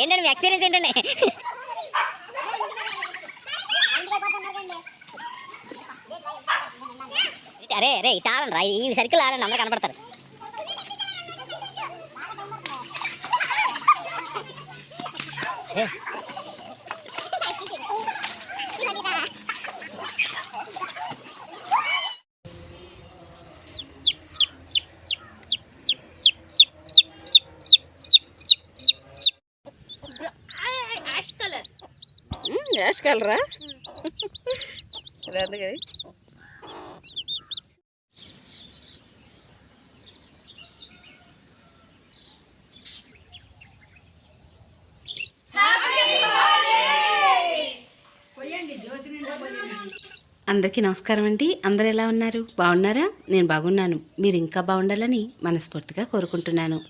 ఏంటండి మీ ఎక్స్పీరియన్స్ ఏంటండి అరే అరే ఇటు ఆడండి రా ఈ సర్కిల్ ఆడండి అందరూ కనపడతారు Yeah యాష్ కలర్ యాష్ కలరా కదా అందరికీ నమస్కారం అండి. అందరు ఎలా ఉన్నారు? బాగున్నారా? నేను బాగున్నాను. మీరు ఇంకా బాగుండాలని మనస్ఫూర్తిగా కోరుకుంటున్నాను.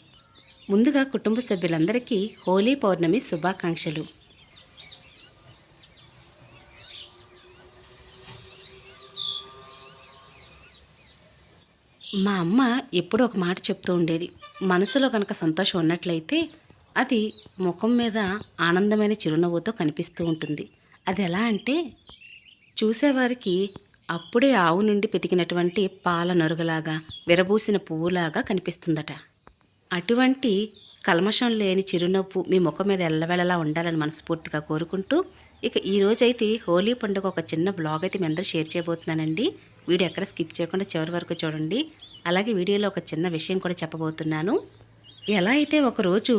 ముందుగా కుటుంబ సభ్యులందరికీ హోలీ పౌర్ణమి శుభాకాంక్షలు. మా అమ్మ ఎప్పుడూ ఒక మాట చెప్తూ ఉండేది. మనసులో కనుక సంతోషం ఉన్నట్లయితే అది ముఖం మీద ఆనందమైన చిరునవ్వుతో కనిపిస్తూ ఉంటుంది. అది ఎలా అంటే చూసేవారికి అప్పుడే ఆవు నుండి పెతికినటువంటి పాల నరుగులాగా విరబూసిన పువ్వులాగా కనిపిస్తుందట. అటువంటి కల్మషం లేని చిరునవ్వు మీ ముఖం మీద ఎల్లవేళలా ఉండాలని మనస్ఫూర్తిగా కోరుకుంటూ ఇక ఈ రోజైతే హోలీ పండుగ ఒక చిన్న బ్లాగ్ అయితే మీ అందరూ షేర్ చేయబోతున్నానండి. వీడియో ఎక్కడ స్కిప్ చేయకుండా చివరి వరకు చూడండి. అలాగే వీడియోలో ఒక చిన్న విషయం కూడా చెప్పబోతున్నాను. ఎలా అయితే ఒకరోజు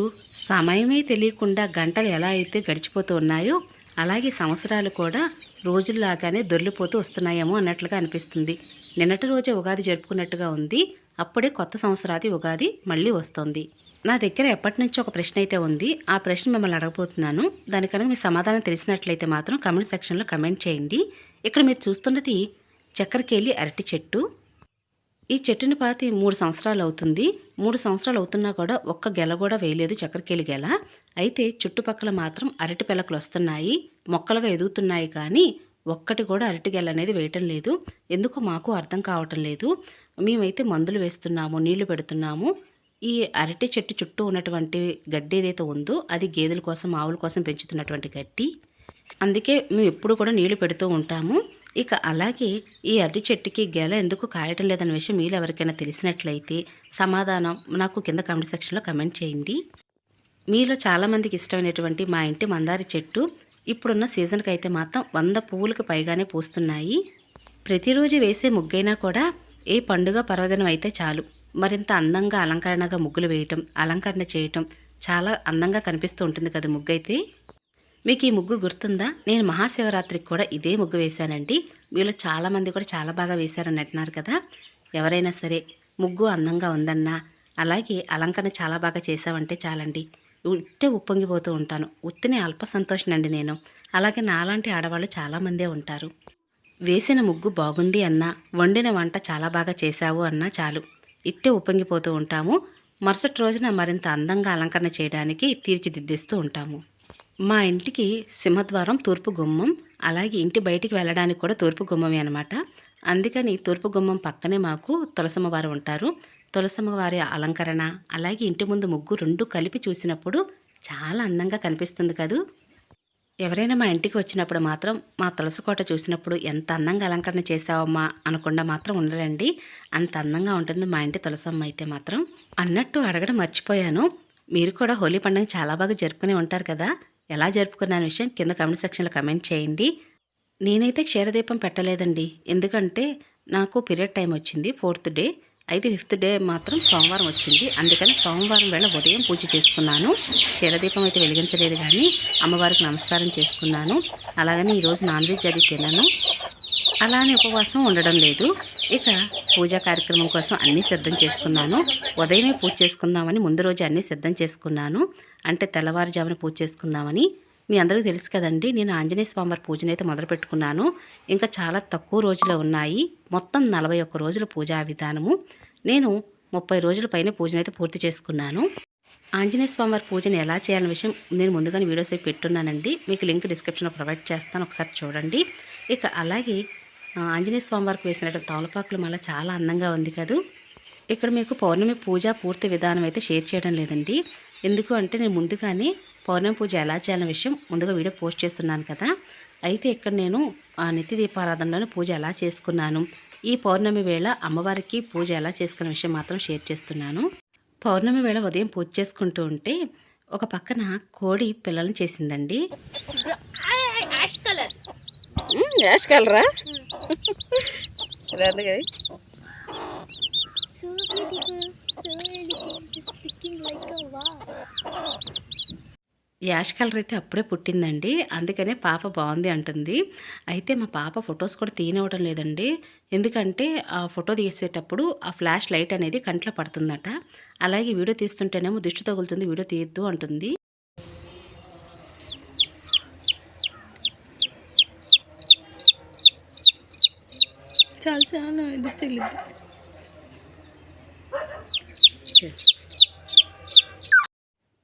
సమయమే తెలియకుండా గంటలు ఎలా అయితే గడిచిపోతూ ఉన్నాయో అలాగే సంవత్సరాలు కూడా రోజుల్లాగానే దొర్లిపోతూ వస్తున్నాయేమో అన్నట్లుగా అనిపిస్తుంది. నిన్నటి రోజే ఉగాది జరుపుకున్నట్టుగా ఉంది. అప్పుడే కొత్త సంవత్సరాది ఉగాది మళ్ళీ వస్తుంది. నా దగ్గర ఎప్పటి నుంచి ఒక ప్రశ్న అయితే ఉంది. ఆ ప్రశ్న మిమ్మల్ని అడగబోతున్నాను. దానికన్నా మీ సమాధానం తెలిసినట్లయితే మాత్రం కమెంట్ సెక్షన్లో కమెంట్ చేయండి. ఇక్కడ మీరు చూస్తున్నది చక్కెరకేలి అరటి చెట్టు. ఈ చెట్టుని పాతి మూడు సంవత్సరాలు అవుతుంది. మూడు సంవత్సరాలు అవుతున్నా కూడా ఒక్క గెల కూడా వేయలేదు చక్కెరకేలి గెల. అయితే చుట్టుపక్కల మాత్రం అరటి పిలకలు వస్తున్నాయి. మొక్కలుగా ఎదుగుతున్నాయి కానీ ఒక్కటి కూడా అరటి గెల అనేది వేయటం లేదు. ఎందుకో మాకు అర్థం కావటం లేదు. మేమైతే మందులు వేస్తున్నాము నీళ్ళు పెడుతున్నాము. ఈ అరటి చెట్టు చుట్టూ ఉన్నటువంటి గడ్డి ఏదైతే ఉందో అది గేదెల కోసం ఆవుల కోసం పెంచుతున్నటువంటి గడ్డి. అందుకే మేము ఎప్పుడు కూడా నీళ్ళు పెడుతూ ఉంటాము. ఇక అలాగే ఈ అరటి చెట్టుకి గెల ఎందుకు కాయటం లేదన్న విషయం మీరు ఎవరికైనా తెలిసినట్లయితే సమాధానం నాకు కింద కామెంట్ సెక్షన్లో కమెంట్ చేయండి. మీలో చాలామందికి ఇష్టమైనటువంటి మా ఇంటి మందారి చెట్టు ఇప్పుడున్న సీజన్కి అయితే మాత్రం వంద పువ్వులకు పైగానే పూస్తున్నాయి. ప్రతిరోజు వేసే ముగ్గైనా కూడా ఏ పండుగ పర్వదినం అయితే చాలు. మరింత అందంగా అలంకరణగా ముగ్గులు వేయటం అలంకరణ చేయటం చాలా అందంగా కనిపిస్తూ ఉంటుంది కదా ముగ్గు అయితే మీకు ఈ ముగ్గు గుర్తుందా? నేను మహాశివరాత్రికి కూడా ఇదే ముగ్గు వేశానండి. మీలో చాలామంది కూడా చాలా బాగా వేశారని అంటున్నారు కదా. ఎవరైనా సరే ముగ్గు అందంగా ఉందన్నా అలాగే అలంకరణ చాలా బాగా చేసావంటే చాలండి. ఉట్టే ఉప్పొంగిపోతూ ఉంటాను. ఉత్తినే అల్ప సంతోషనండి నేను. అలాగే నాలాంటి ఆడవాళ్ళు చాలామందే ఉంటారు. వేసిన ముగ్గు బాగుంది అన్నా వండిన వంట చాలా బాగా చేశావు అన్నా చాలు. ఇట్టే ఉప్పొంగిపోతూ ఉంటాము. మరుసటి రోజున మరింత అందంగా అలంకరణ చేయడానికి తీర్చిదిద్దేస్తూ ఉంటాము. మా ఇంటికి సింహద్వారం తూర్పు గుమ్మం అలాగే ఇంటి బయటికి వెళ్ళడానికి కూడా తూర్పు గుమ్మమే అనమాట అందుకని తూర్పు గుమ్మం పక్కనే మాకు తులసమ్మవారు ఉంటారు. తులసమ్మ వారి అలంకరణ అలాగే ఇంటి ముందు ముగ్గు రెండు కలిపి చూసినప్పుడు చాలా అందంగా కనిపిస్తుంది కదూ. ఎవరైనా మా ఇంటికి వచ్చినప్పుడు మాత్రం మా తులసి కోట చూసినప్పుడు ఎంత అందంగా అలంకరణ చేసావమ్మా అనకుండా మాత్రం ఉండరండి. అంత అందంగా ఉంటుంది మా ఇంటి తులసమ్మ అయితే మాత్రం. అన్నట్టు అడగడం మర్చిపోయాను. మీరు కూడా హోలీ పండుగ చాలా బాగా జరుపుకునే ఉంటారు కదా. ఎలా జరుపుకున్న విషయం కింద కమెంట్ సెక్షన్లో కమెంట్ చేయండి. నేనైతే క్షీరదీపం పెట్టలేదండి. ఎందుకంటే నాకు పీరియడ్ టైం వచ్చింది ఫోర్త్ డే. అయితే ఫిఫ్త్ డే మాత్రం సోమవారం వచ్చింది. అందుకని సోమవారం వేళ ఉదయం పూజ చేసుకున్నాను. క్షీరదీపం అయితే వెలిగించలేదు కానీ అమ్మవారికి నమస్కారం చేసుకున్నాను. అలాగని ఈరోజు నాన్ వెజ్ అది తినను. అలానే ఉపవాసం ఉండడం లేదు. ఇక పూజా కార్యక్రమం కోసం అన్నీ సిద్ధం చేసుకున్నాను. ఉదయమే పూజ చేసుకుందామని ముందు రోజు అన్నీ సిద్ధం చేసుకున్నాను. అంటే తెల్లవారుజామున పూజ చేసుకుందామని. మీ అందరికీ తెలుసు కదండి నేను ఆంజనేయ స్వామివారి పూజను అయితే మొదలు పెట్టుకున్నాను. ఇంకా చాలా తక్కువ రోజులు ఉన్నాయి. మొత్తం నలభై ఒక్క రోజుల పూజా విధానము. నేను ముప్పై రోజుల పైన పూజనైతే అయితే పూర్తి చేసుకున్నాను. ఆంజనేయ స్వామివారి పూజను ఎలా చేయాలనే విషయం నేను ముందుగానే వీడియోస్ అయితే పెట్టున్నానండి. మీకు లింక్ డిస్క్రిప్షన్లో ప్రొవైడ్ చేస్తాను. ఒకసారి చూడండి. ఇక అలాగే ఆంజనేయ స్వామి స్వామివారికి వేసినటువంటి తమలపాకులు మళ్ళీ చాలా అందంగా ఉంది కదూ. ఇక్కడ మీకు పౌర్ణమి పూజ పూర్తి విధానం అయితే షేర్ చేయడం లేదండి. ఎందుకు అంటే నేను ముందుగానే పౌర్ణమి పూజ ఎలా చేయాలనే విషయం ముందుగా వీడియో పోస్ట్ చేస్తున్నాను కదా. అయితే ఇక్కడ నేను ఆ, నిత్య దీపారాధనలోని పూజ ఎలా చేసుకున్నాను ఈ పౌర్ణమి వేళ అమ్మవారికి పూజ ఎలా చేసుకున్న విషయం మాత్రం షేర్ చేస్తున్నాను. పౌర్ణమి వేళ ఉదయం పూజ చేసుకుంటూ ఉంటే ఒక పక్కన కోడి పిల్లల్ని చేసిందండి. కలర్ వావ్ యాష్ కలర్ అయితే అప్పుడే పుట్టిందండి. అందుకనే పాప బాగుంది అంటుంది. అయితే మా పాప ఫొటోస్ కూడా తీయనివ్వడం లేదండి. ఎందుకంటే ఆ ఫోటో తీసేటప్పుడు ఆ ఫ్లాష్ లైట్ అనేది కంట్లో పడుతుందట. అలాగే వీడియో తీస్తుంటేనేమో దిష్టి తగులుతుంది వీడియో తీయద్దు అంటుంది. చాలా చాలా ఇది తెలియదు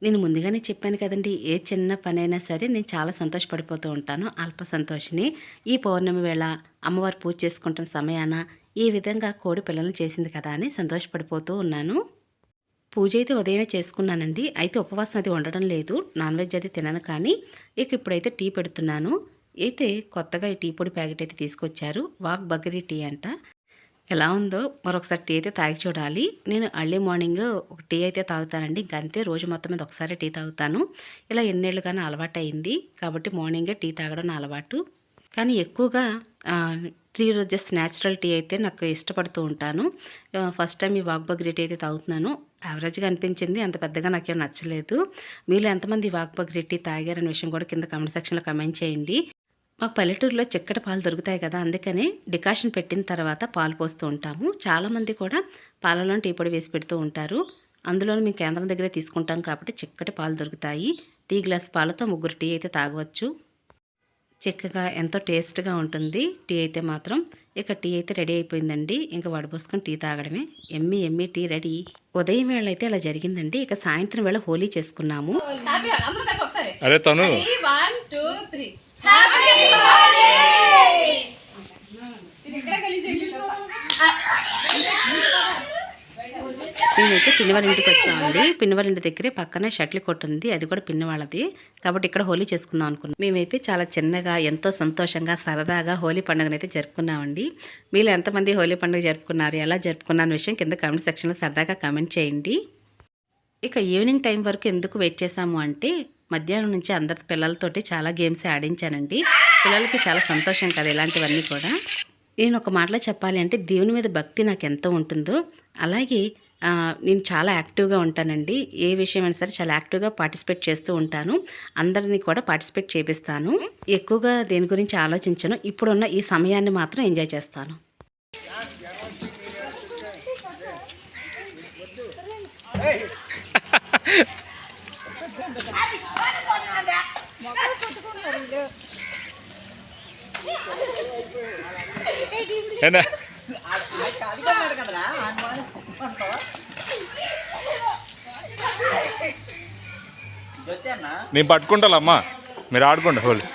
నేను ముందుగానే చెప్పాను కదండి ఏ చిన్న పనైనా సరే నేను చాలా సంతోషపడిపోతూ ఉంటాను. అల్ప సంతోషిని. ఈ పౌర్ణమి వేళ అమ్మవారు పూజ చేసుకుంటున్న సమయాన ఈ విధంగా కోడి పిల్లలు చేసింది కదా అని సంతోషపడిపోతూ ఉన్నాను. పూజ అయితే ఉదయమే చేసుకున్నానండి. అయితే ఉపవాసం అది ఉండడం లేదు. నాన్ వెజ్ అది తినను కానీ ఇక ఇప్పుడైతే టీ పెడుతున్నాను. అయితే కొత్తగా ఈ టీ పొడి ప్యాకెట్ అయితే తీసుకొచ్చారు. వాక్ బగరీ టీ అంట. ఎలా ఉందో మరొకసారి టీ అయితే తాగి చూడాలి. నేను అర్లీ మార్నింగ్ ఒక టీ అయితే తాగుతానండి. ఇంక అంతే రోజు మొత్తం మీద ఒకసారి టీ తాగుతాను. ఇలా ఎన్నేళ్ళుగానే అలవాటు అయింది. కాబట్టి మార్నింగే టీ తాగడం నా అలవాటు. కానీ ఎక్కువగా త్రీ రోజెస్ న్యాచురల్ టీ అయితే నాకు ఇష్టపడుతూ ఉంటాను. ఫస్ట్ టైం ఈ వాక్ బగ్రీ టీ అయితే తాగుతున్నాను. యావరేజ్గా అనిపించింది. అంత పెద్దగా నాకేం నచ్చలేదు. మీలో ఎంతమంది ఈ వాక్ బగ్రీ టీ తాగారనే విషయం కూడా కింద కామెంట్ సెక్షన్లో కమెంట్ చేయండి. మా పల్లెటూరులో చిక్కటి పాలు దొరుకుతాయి కదా అందుకనే డికాషన్ పెట్టిన తర్వాత పాలు పోస్తూ ఉంటాము. చాలామంది కూడా పాలలో టీ పొడి వేసి పెడుతూ ఉంటారు. అందులో మేము కేంద్రం దగ్గరే తీసుకుంటాం కాబట్టి చిక్కటి పాలు దొరుకుతాయి. టీ గ్లాస్ పాలతో ముగ్గురు టీ అయితే తాగవచ్చు. చిక్కగా ఎంతో టేస్ట్గా ఉంటుంది. టీ అయితే మాత్రం ఇక టీ అయితే రెడీ అయిపోయిందండి. ఇంకా వడపోసుకొని టీ తాగడమే. ఎమ్మి ఎమ్మి టీ రెడీ. ఉదయం వేళ అయితే ఇలా జరిగిందండి. ఇక సాయంత్రం వేళ హోలీ చేసుకున్నాము. అరే తను. నేనైతే పిన్నవాళ్ళ ఇంటికి వచ్చామండి. పిన్నవాళ్ళ ఇంటి దగ్గరే పక్కనే షటిల్ కొట్టు ఉంది. అది కూడా పిన్ని వాళ్ళది కాబట్టి ఇక్కడ హోలీ చేసుకుందాం అనుకున్నాం. మేమైతే చాలా చిన్నగా ఎంతో సంతోషంగా సరదాగా హోలీ పండుగనైతే జరుపుకున్నామండి. మీరు ఎంతమంది హోలీ పండుగ జరుపుకున్నారు? ఎలా జరుపుకున్నారు? విషయం కింద కామెంట్ సెక్షన్లో సరదాగా కామెంట్ చేయండి. ఇక ఈవినింగ్ టైం వరకు ఎందుకు వెయిట్ చేశాము అంటే మధ్యాహ్నం నుంచి అందరి పిల్లలతోటి చాలా గేమ్స్ ఆడించానండి. పిల్లలకి చాలా సంతోషం కదా ఇలాంటివన్నీ కూడా. నేను ఒక మాటలో చెప్పాలి అంటే దేవుని మీద భక్తి నాకు ఎంత ఉంటుందో అలాగే నేను చాలా యాక్టివ్గా ఉంటానండి. ఏ విషయమైనా సరే చాలా యాక్టివ్గా పార్టిసిపేట్ చేస్తూ ఉంటాను. అందరినీ కూడా పార్టిసిపేట్ చేపిస్తాను. ఎక్కువగా దేని గురించి ఆలోచించను. ఇప్పుడున్న ఈ సమయాన్ని మాత్రం ఎంజాయ్ చేస్తాను. నేను పట్టుకుంటానమ్మా మీరు ఆడుకోండి హోలీ.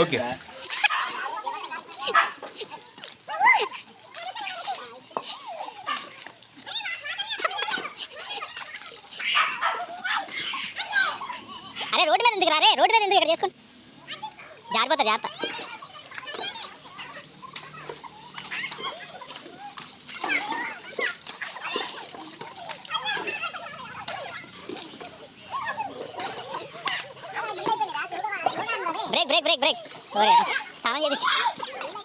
ఓకే అరే రోడ్డు మీద ఎందుకు రోడ్డు మీద ఎందుకు ఇక్కడ చేసుకోండి జారిపోతారు జాగ్రత్త.